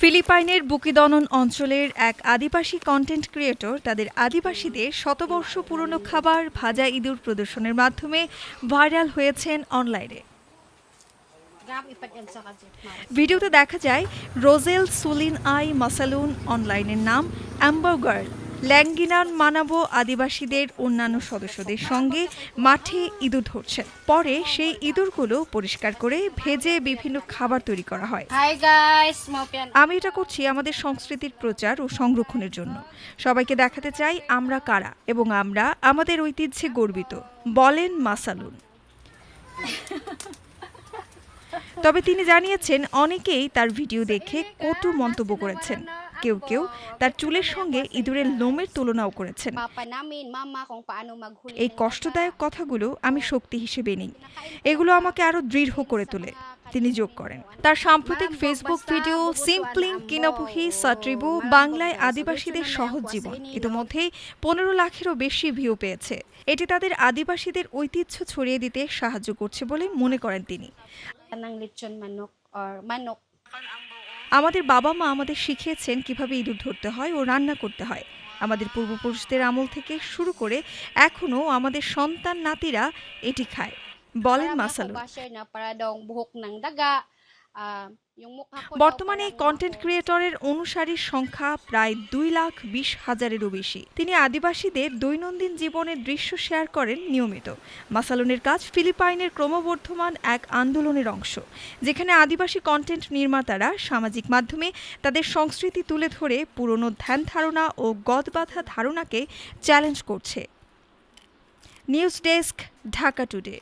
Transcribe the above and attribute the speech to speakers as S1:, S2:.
S1: ফিলিপাইনের বুকিদনন অঞ্চলের এক আদিবাসী কন্টেন্ট ক্রিয়েটর তাদের আদিবাসীদের শতবর্ষ পুরনো খাবার ভাজা ইঁদুর প্রদর্শনের মাধ্যমে ভাইরাল হয়েছেন অনলাইনে. ভিডিওতে দেখা যায়, রোজেল সুলিন আই মাসালুন অনলাইনের নাম অ্যাম্বার গার্ল ল্যাঙ্গিনান মানাবো আদিবাসীদের অন্যান্য সদস্যদের সঙ্গে মাঠে ইঁদুর ধরছেন পরে সেই ইঁদুরগুলো পরিষ্কার করে ভেজে বিভিন্ন খাবার তৈরি করা হয়। আমি এটা করছি আমাদের সংস্কৃতির প্রচার ও সংরক্ষণের জন্য। সবাইকে দেখাতে চাই আমরা কারা এবং আমরা আমাদের ঐতিহ্যে গর্বিত। বলেন মাসালুন। তবে তিনি জানিয়েছেন অনেকেই তার ভিডিও দেখে কটু মন্তব্য করেছেন। কেউ কেউ তার চুলের সঙ্গে ইঁদুরের লোমের তুলনাও করেছেন. এই কষ্টদায়ক কথাগুলো আমি শক্তি হিসেবে নিই। এগুলো আমাকে আরও দৃঢ় করে তোলে। তিনি যোগ করেন। তার সাম্প্রতিক ফেসবুক ভিডিও সিম্পলিং কিনাপুহি সাট্রিবু বাংলায় আদিবাসীদের সহজ জীবন। ইতিমধ্যেই পনেরো লাখেরও বেশি ভিউ পেয়েছে। এটি তাদের আদিবাসীদের ঐতিহ্য ছড়িয়ে দিতে সাহায্য করছে বলে মনে করেন তিনি. আমাদের বাবা মা আমাদের শিখিয়েছেন কীভাবে ইঁদুর ধরতে হয় ও রান্না করতে হয়। আমাদের পূর্বপুরুষদের আমল থেকে শুরু করে এখনও আমাদের সন্তান নাতিরা এটি খায়। বলেন
S2: Marami
S1: বর্তমানে কন্টেন্ট ক্রিয়েটরের অনুসারীর সংখ্যা প্রায় দুই লাখ বিশ হাজারেরও বেশি। তিনি আদিবাসীদের দৈনন্দিন জীবনের দৃশ্য শেয়ার করেন নিয়মিত। মাসালুনের কাজ ফিলিপাইনের ক্রমবর্ধমান এক আন্দোলনের অংশ যেখানে আদিবাসী কন্টেন্ট নির্মাতারা সামাজিক মাধ্যমে তাদের সংস্কৃতি তুলে ধরে পুরনো ধ্যান ধারণা ও গদবাধা ধারণাকে চ্যালেঞ্জ করছে। News desk Dhaka today.